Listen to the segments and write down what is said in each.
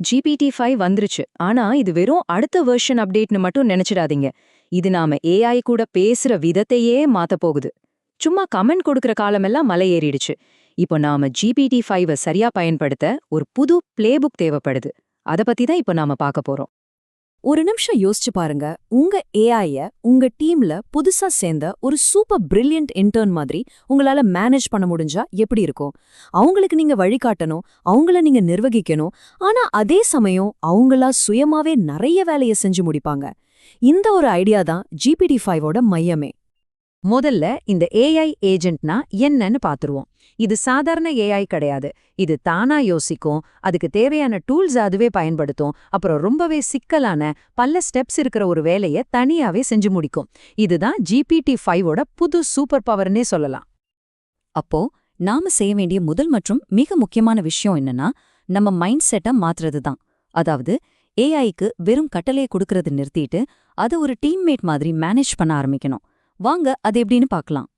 GPT five வந்துருச்சு. ஆனா இது வெறும் அடுத்த வெர்ஷன் அப்டேட்னு மட்டும் நினைச்சிடாதீங்க. இது நாம ஏஐ கூட பேசுற விதத்தையே மாத்தப் போகுது. சும்மா கமெண்ட் கொடுக்கற காலமெல்லாம் மலை ஏறிடுச்சு. இப்போ நாம ஜிபிடி ஃபைவ சரியா பயன்படுத்த ஒரு புது பிளேபுக் தேவைப்படுது. அத பத்தி தான் இப்போ நாம பார்க்க போறோம். ஒரு நிமிஷம் யோசிச்சு பாருங்க. உங்க ஏஐய உங்க டீம்ல புதுசா சேர்ந்த ஒரு சூப்பர் பிரில்லியன்ட் இன்டர்ன் மாதிரி உங்களால மேனேஜ் பண்ண முடிஞ்சா எப்படி இருக்கும்? அவங்களுக்கு நீங்க வழிகாட்டணும் அவங்கள நீங்க நிர்வகிக்கணும். ஆனா அதே சமயம் அவங்களா சுயமாவே நிறைய வேலைய செஞ்சு முடிப்பாங்க. இந்த ஒரு ஐடியா தான் ஜிபிடி ஃபைவோட மையமே. முதல்ல இந்த ஏஐ ஏஜென்ட்னா என்னன்னு பாத்துருவோம். இது சாதாரண ஏஐ கிடையாது. இது தானா யோசிக்கும். அதுக்கு தேவையான டூல்ஸ் அதுவே பயன்படுத்தும். அப்புறம் ரொம்பவே சிக்கலான பல ஸ்டெப்ஸ் இருக்கிற ஒரு வேலைய தனியாவே செஞ்சு முடிக்கும். இதுதான் ஜிபிடி ஃபைவோட புது சூப்பர் பவர்னே சொல்லலாம். அப்போ நாம செய்ய வேண்டிய முதல் மற்றும் மிக முக்கியமான விஷயம் என்னன்னா நம்ம மைண்ட் செட்டை மாத்துறது தான் அதாவது ஏஐக்கு வெறும் கட்டளையை கொடுக்கறது நிறுத்திட்டு அதை ஒரு டீம்மேட் மாதிரி மேனேஜ் பண்ண ஆரம்பிக்கணும். வாங்க அது எப்படின்னு பார்க்கலாம்.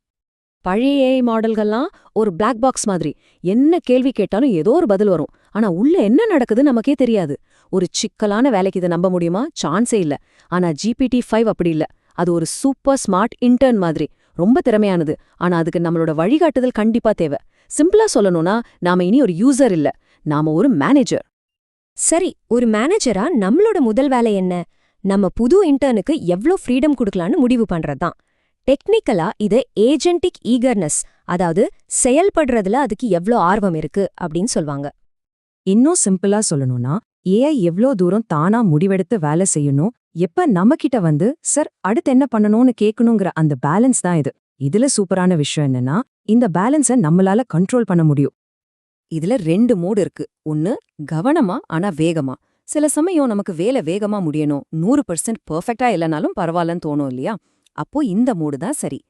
பழைய ஏஐ மாடல்கள்லாம் ஒரு பிளாக் பாக்ஸ் மாதிரி. என்ன கேள்வி கேட்டாலும் ஏதோ ஒரு பதில் வரும். ஆனா உள்ள என்ன நடக்குது நமக்கே தெரியாது. ஒரு சிக்கலான வேலைக்கு இதை நம்ப முடியுமா? சான்ஸே இல்ல. ஆனா ஜிபிடி ஃபைவ் அப்படி இல்ல. அது ஒரு சூப்பர் ஸ்மார்ட் இன்டர்ன் மாதிரி. ரொம்ப திறமையானது. ஆனா அதுக்கு நம்மளோட வழிகாட்டுதல் கண்டிப்பா தேவை. சிம்பிளா சொல்லணும்னா நாம இனி ஒரு யூசர் இல்ல. நாம ஒரு மேனேஜர் சரி ஒரு மேனேஜரா நம்மளோட முதல் வேலை என்ன? நம்ம புது இன்டர்னுக்கு எவ்ளோ ஃப்ரீடம் கொடுக்கலான்னு முடிவு பண்றதுதான். டெக்னிக்கலா இது ஏஜென்டிக் ஈகர்னஸ் அதாவது செயல்படுறதுல அதுக்கு எவ்ளோ ஆர்வம் இருக்கு அப்படின்னு சொல்வாங்க. இன்னும் சிம்பிளா சொல்லணும்னா ஏஐ எவ்ளோ தூரம் தானா முடிவெடுத்து வேலை செய்யணும் எப்ப நம்மகிட்ட வந்து சார் அடுத்து என்ன பண்ணணும்னு கேட்கணுங்கிற அந்த பேலன்ஸ் தான் இது. இதுல சூப்பரான விஷயம் என்னன்னா இந்த பேலன்ஸ நம்மளால கண்ட்ரோல் பண்ண முடியும். இதுல ரெண்டு மோடு இருக்கு. ஒன்னு கவனமா ஆனா வேகமா. சில சமயம் நமக்கு வேலை வேகமா முடியணும். நூறு பர்சன்ட் பர்ஃபெக்டா இல்லைனாலும் பரவாயில்லன்னு தோணும் இல்லையா? அப்போ இந்த மூடு தான் சரி.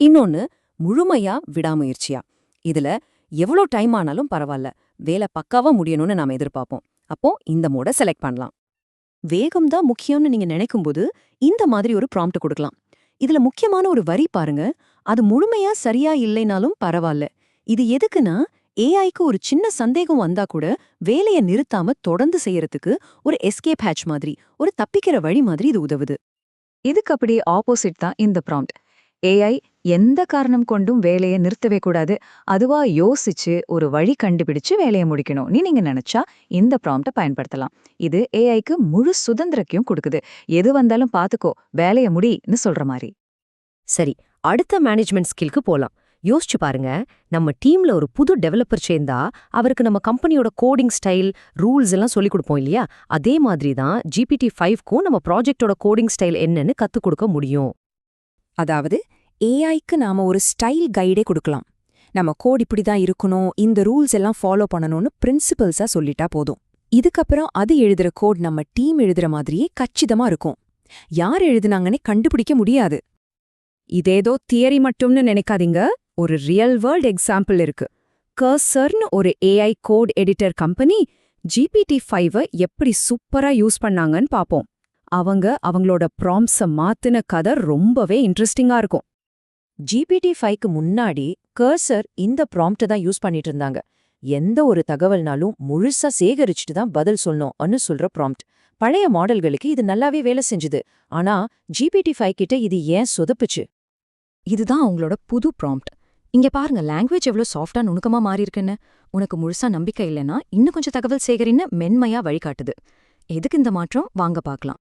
இன்னொன்னு முழுமையா விடாமுயற்சியா. இதுல எவ்வளோ டைம் ஆனாலும் பரவாயில்ல. வேலை பக்காவா முடியணும்னு நாம எதிர்பார்ப்போம். அப்போ இந்த மூட செலக்ட் பண்ணலாம். வேகம் தான் முக்கியம்னு நீங்க நினைக்கும்போது இந்த மாதிரி ஒரு ப்ராம்ப்ட் கொடுக்கலாம். இதுல முக்கியமான ஒரு வரி பாருங்க. அது முழுமையா சரியா இல்லைனாலும் பரவாயில்ல. இது எதுக்குன்னா ஏஐக்கு ஒரு சின்ன சந்தேகம் வந்தா கூட வேலைய நிறுத்தாம தொடர்ந்து செய்யறதுக்கு ஒரு எஸ்கேப் ஹேட்ச் மாதிரி ஒரு தப்பிக்கிற வழி மாதிரி இது உதவுது. இதுக்கு அப்படியே ஆப்போசிட் தான் இந்த ப்ராம்ப்ட் ஏஐ எந்த காரணம் கொண்டும் வேலையை நிறுத்தவே கூடாது. அதுவா யோசிச்சு ஒரு வழி கண்டுபிடிச்சு வேலையை முடிக்கணும்னு நீங்க நினைச்சா இந்த ப்ராம்ப்டை பயன்படுத்தலாம். இது ஏஐக்கு முழு சுதந்திரக்கையும் கொடுக்குது. எது வந்தாலும் பாத்துக்கோ வேலையை முடின்னு சொல்ற மாதிரி. சரி அடுத்த மேனேஜ்மெண்ட் ஸ்கில்க்கு போலாம். யோசிச்சு பாருங்க நம்ம டீம்ல ஒரு புது டெவலப்பர் சேர்ந்தா அவருக்கு நம்ம கம்பெனியோட கோடிங் ஸ்டைல் ரூல்ஸ் எல்லாம் சொல்லிக் கொடுப்போம் இல்லையா? அதே மாதிரி தான் ஜிபிடி ஃபைவ்க்கும் நம்ம ப்ராஜெக்டோட கோடிங் ஸ்டைல் என்னன்னு கத்துக் கொடுக்க முடியும். அதாவது ஏஐக்கு நாம ஒரு ஸ்டைல் கைடே கொடுக்கலாம். நம்ம கோட் இப்படி தான் இருக்கணும் இந்த ரூல்ஸ் எல்லாம் ஃபாலோ பண்ணணும்னு பிரின்சிபல்ஸா சொல்லிட்டா போதும். இதுக்கப்புறம் அது எழுதுற கோட் நம்ம டீம் எழுதுற மாதிரியே கச்சிதமா இருக்கும். யார் எழுதுனாங்கன்னே கண்டுபிடிக்க முடியாது. இதேதோ தியரி மட்டும்னு நினைக்காதீங்க. ஒரு ரியல் வேர்ல்ட் எக்ஸாம்பிள் இருக்கு. கர்சர்னு ஒரு AI code editor company GPT five எப்படி சூப்பரா யூஸ் பண்ணாங்கன்னு பாப்போம். அவங்க அவங்களோட ப்ராம்ஸை மாத்துன கதை ரொம்பவே இன்ட்ரெஸ்டிங்கா இருக்கும். ஜிபிடி ஃபைவ்க்கு முன்னாடி கர்சர் இந்த ப்ராம்ப்டை தான் யூஸ் பண்ணிட்டு இருந்தாங்க. எந்த ஒரு தகவல்னாலும் முழுசா சேகரிச்சுட்டு தான் பதில் சொல்லணும்னு சொல்ற ப்ராம்ப்ட் பழைய மாடல்களுக்கு இது நல்லாவே வேலை செஞ்சுது. ஆனா ஜிபிடி ஃபைவ் கிட்ட இது ஏன் சொதப்புச்சு? இதுதான் அவங்களோட புது ப்ராம்ப்ட் இங்க பாருங்க லாங்குவேஜ் எவ்வளோ சாஃப்டா நுணுக்கமா மாறியிருக்குன்னு. உனக்கு முழுசா நம்பிக்கை இல்லைன்னா இன்னும் கொஞ்சம் தகவல் சேகரின்னு மென்மையா வழிகாட்டுது. எதுக்கு இந்த மாற்றம்? வாங்க பார்க்கலாம்.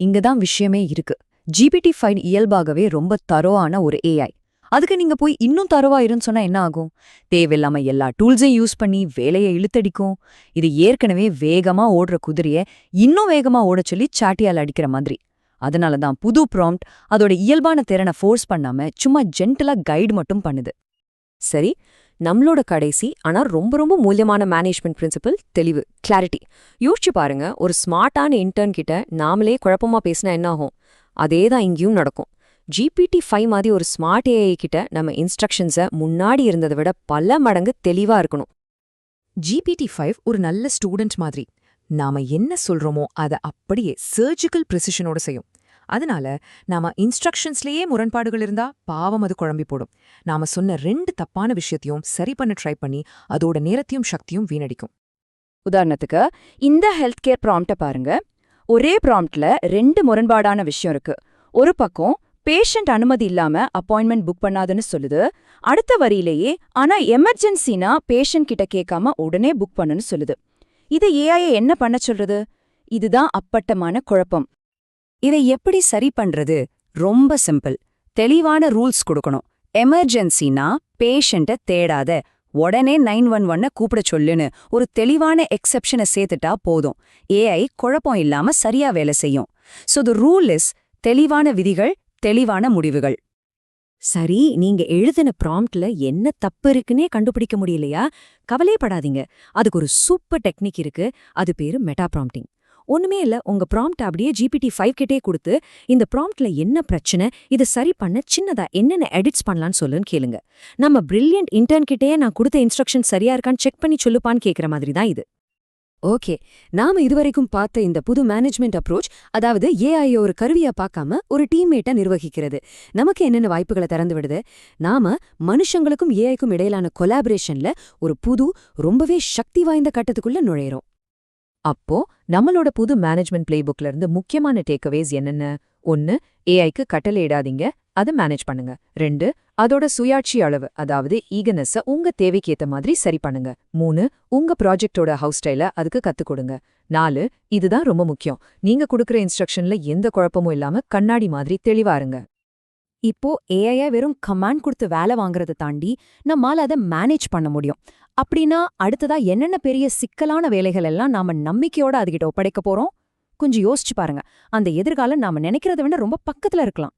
இங்கதான் விஷயமே இருக்கு. ஜிபிடி ஃபைவ் இயல்பாகவே ரொம்ப தரோவான ஒரு ஏஐ அதுக்கு நீங்க போய் இன்னும் தரவா இருன்னு சொன்னா என்ன ஆகும்? தேவையில்லாம எல்லா டூல்ஸையும் யூஸ் பண்ணி வேலையை இழுத்தடிக்கும். இது ஏற்கனவே வேகமா ஓடுற குதிரையை இன்னும் வேகமா ஓடச் சொல்லி சாட்டியால் அடிக்கிற மாதிரி. அதனால தான் புது ப்ராம்ப்ட் அதோட இயல்பான திறனை ஃபோர்ஸ் பண்ணாம சும்மா ஜென்டலா கைடு மட்டும் பண்ணுது. சரி நம்மளோட கடைசி ஆனா ரொம்ப ரொம்ப மூல்யமான மேனேஜ்மெண்ட் பிரின்சிபல் தெளிவு கிளாரிட்டி யோசிச்சு பாருங்க ஒரு ஸ்மார்ட்டான இன்டர்ன் கிட்ட நாமளே குழப்பமா பேசினா என்ன ஆகும்? அதே தான் இங்கேயும் நடக்கும். ஜிபிடி ஃபைவ் மாதிரி ஒரு ஸ்மார்ட் ஏஐ கிட்ட நம்ம இன்ஸ்ட்ரக்ஷன்ஸை முன்னாடி இருந்ததை விட பல மடங்கு தெளிவா இருக்கணும். ஜிபிடி ஃபைவ் ஒரு நல்ல ஸ்டூடெண்ட் மாதிரி. நாம என்ன சொல்றோமோ அதை அப்படியே சர்ஜிக்கல் ப்ரிசிஷனோட செய்யும். அதனால நாம இன்ஸ்ட்ரக்ஷன்ஸ்லயே முரண்பாடுகள் இருந்தா பாவம் அது குழம்பி போடும். நாம சொன்ன ரெண்டு தப்பான விஷயத்தையும் சரி பண்ண ட்ரை பண்ணி அதோட நேரத்தையும் சக்தியும் வீணடிக்கும். உதாரணத்துக்கு இந்த ஹெல்த் கேர் ப்ராம்ப்ட பாருங்க. ஒரே ப்ராம்ப்ட்ல ரெண்டு முரண்பாடான விஷயம் இருக்கு. ஒரு பக்கம் பேஷண்ட் அனுமதி இல்லாம அப்பாயின்மெண்ட் புக் பண்ணாதுன்னு சொல்லுது. அடுத்த வரியிலேயே ஆனா எமர்ஜென்சினா பேஷண்ட் கிட்ட கேட்காம உடனே புக் பண்ணுன்னு சொல்லுது. இது ஏஐ என்ன பண்ண சொல்றது? இதுதான் அப்பட்டமான குழப்பம். இதை எப்படி சரி பண்றது? ரொம்ப சிம்பிள். தெளிவான ரூல்ஸ் கொடுக்கணும். எமர்ஜென்சினா பேஷண்ட்ட தேடாத. உடனே நைன் ஒன் ஒன்ன கூப்பிட சொல்லுன்னு ஒரு தெளிவான எக்ஸப்ஷனை சேர்த்துட்டா போதும். ஏஐ குழப்பம் இல்லாம சரியா வேலை செய்யும். சோ த ரூல் இஸ் தெளிவான விதிகள் தெளிவான முடிவுகள். சரி நீங்க எழுதின ப்ராம்ப்ட்ல என்ன தப்பு இருக்குன்னே கண்டுபிடிக்க முடியலையா? கவலைப்படாதீங்க அதுக்கு ஒரு சூப்பர் டெக்னிக் இருக்கு. அது பேரு மெட்டா ப்ராம்ப்டிங். ஒண்ணுமே இல்ல உங்க ப்ராம்ப்ட் அப்படியே ஜிபிடி ஃபைவ் கிட்டே கொடுத்து இந்த ப்ராம்ப்ட்ல என்ன பிரச்சனை இதை சரி பண்ண சின்னதா என்னென்ன எடிட்ஸ் பண்ணலாம்னு சொல்லுன்னு கேளுங்க. நம்ம பிரில்லியன்ட் இன்டர்ன் கிட்டேயே நான் கொடுத்த இன்ஸ்ட்ரக்ஷன் சரியா இருக்கான்னு செக் பண்ணி சொல்லுப்பான்னு கேக்குற மாதிரி தான் இது. ஓகே. நாம இதுவரைக்கும் பார்த்த இந்த புது மேனேஜ்மெண்ட் அப்ரோச் அதாவது ஏஐ ஒரு கருவியா பார்க்காம ஒரு டீம்மேட்டா நிர்வகிக்கிறது. நமக்கு என்னென்ன வாய்ப்புகளை திறந்து விடுது? நாம மனுஷங்களுக்கும் ஏஐக்கும் இடையிலான கொலாபரேஷன்ல ஒரு புது ரொம்பவே சக்தி வாய்ந்த கட்டத்துக்குள்ள நுழையிறோம். அப்போ நம்மளோட புது மேனேஜ்மெண்ட் பிளேபுக்ல இருந்து முக்கியமான டேக்அவேஸ் என்னென்ன? ஒன்னு ஏஐக்கு கட்டளை இடாதீங்க. அதை மேனேஜ் பண்ணுங்க. ரெண்டு அதோட சுயாட்சி அளவு அதாவது ஈகனஸ உங்க தேவைக்கு ஏத்த மாதிரி சரி பண்ணுங்க. மூணு உங்க ப்ராஜெக்டோட ஹவுஸ் ஸ்டைல அதுக்கு கத்துக் கொடுங்க. நாலு இதுதான் ரொம்ப முக்கியம். நீங்க கொடுக்குற இன்ஸ்ட்ரக்ஷன்ல எந்த குழப்பமும் இல்லாம கண்ணாடி மாதிரி தெளிவாருங்க இப்போ ஏஐ வெறும் கமாண்ட் கொடுத்து வேலை வாங்குறதை தாண்டி நம்மால் அதை மேனேஜ் பண்ண முடியும். அப்படின்னா அடுத்ததா என்னென்ன பெரிய சிக்கலான வேலைகள் எல்லாம் நாம நம்பிக்கையோட அதுகிட்ட ஒப்படைக்க போறோம்? கொஞ்சம் யோசிச்சு பாருங்க. அந்த எதிர்காலம் நாம நினைக்கிறத விட ரொம்ப பக்கத்துல இருக்கலாம்.